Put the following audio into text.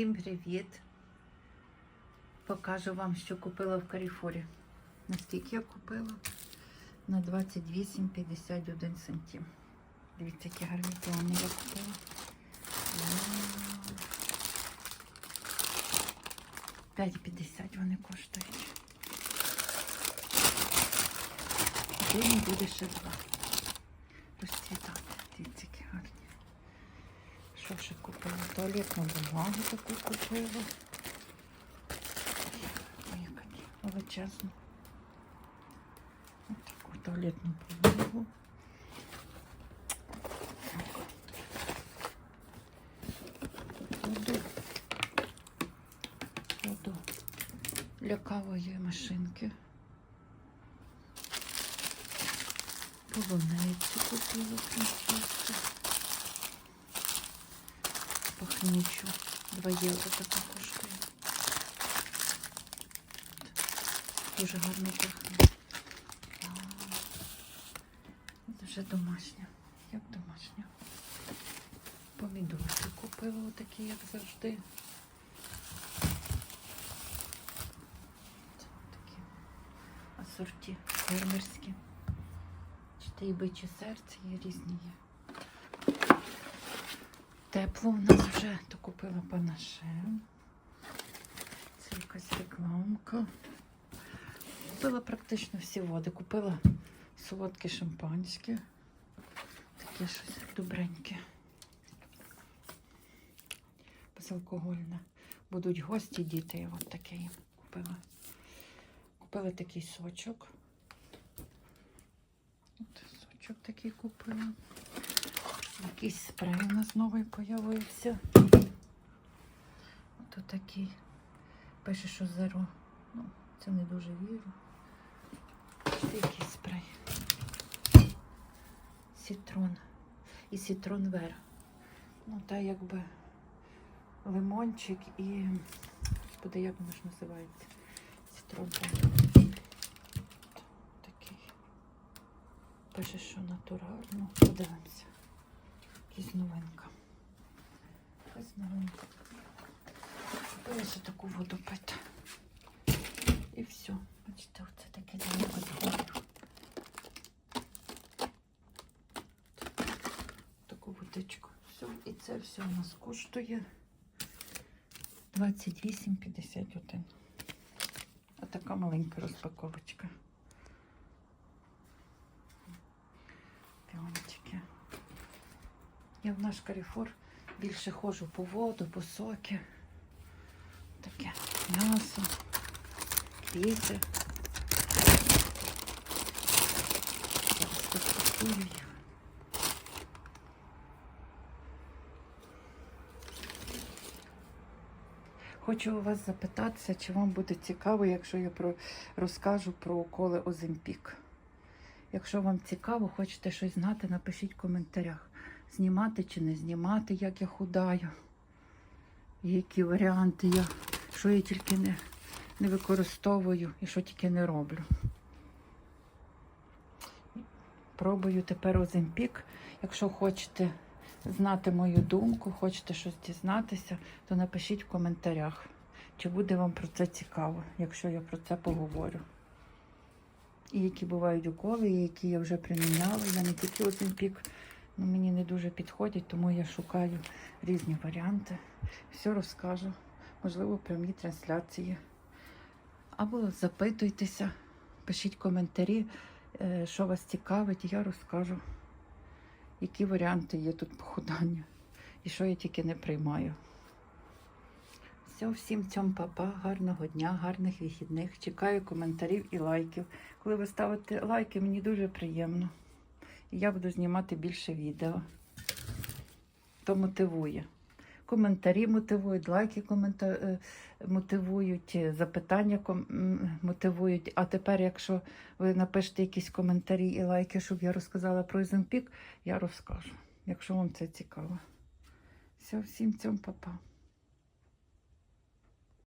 Всім привіт! Покажу вам, що купила в Каріфорі. Настільки я купила на 28,51 сантим. Дивіться, які гарні плани я купила. Вау. 5,50 вони коштують. Сьогодні буде ще два. Які гарні. Що ще купила? Туалетну бумагу таку купила. Ой, яка величезна. Ось таку туалетну бумагу. Воду. Воду для кавової машинки. Полуницю купила французьку. Пахнючу. 2 євро така коштує. Дуже гарно пахне. Вже домашня. Як домашня. Помідорки купила отакі, як завжди. Це такі асорті фермерські. Чи і бичі серце є різні є. Тепло в нас вже то купила панаше. Це якась рекламка. Купила практично всі води. Купила солодке шампанське. Таке щось добреньке. Безалкогольне. Будуть гості, діти, я от таке їм купила. Купила такий сочок. От сочок такий купила. Якийсь спрей у нас новий появився. Ото такий. Пише, що зеро. Ну, це не дуже вірю. Це якийсь спрей. Сітрон. І сітрон вер. Ну, та якби лимончик і. Господи, як воно ж називається? Сітрон. Такий. Пише, що натурально. Подивимося. Якась новинка. Якась новинка. Купила ще таку воду пити. І все. Бачите, оце таке далеко згорів. Таку водичку. Все. І це все у нас коштує 28,51. Отака маленька розпаковочка. Піончики. Я в наш каріфор більше ходжу по воду, по соки. Таке м'ясо, квіти. Зараз розпакую їх. Хочу у вас запитатися, чи вам буде цікаво, якщо я про, розкажу про уколи Оземпік. Якщо вам цікаво, хочете щось знати, напишіть в коментарях. Знімати чи не знімати, як я худаю. Які варіанти я, що я тільки не, не використовую і що тільки не роблю. Пробую тепер Оземпік. Якщо хочете знати мою думку, хочете щось дізнатися, то напишіть в коментарях, чи буде вам про це цікаво, якщо я про це поговорю. І які бувають уколи, і які я вже приміняла. Я не тільки Оземпік, ну, мені не дуже підходять, тому я шукаю різні варіанти. Все розкажу. Можливо, прямі трансляції. Або запитуйтеся, пишіть коментарі, е, що вас цікавить, і я розкажу, які варіанти є тут похудання. І що я тільки не приймаю. Все, всім цьому папа, гарного дня, гарних вихідних. Чекаю коментарів і лайків. Коли ви ставите лайки, мені дуже приємно. Я буду знімати більше відео. То мотивує. Коментарі мотивують, лайки е, мотивують, е, запитання мотивують. А тепер, якщо ви напишете якісь коментарі і лайки, щоб я розказала про Іземпік, я розкажу, якщо вам це цікаво. Все, всім цьому папа.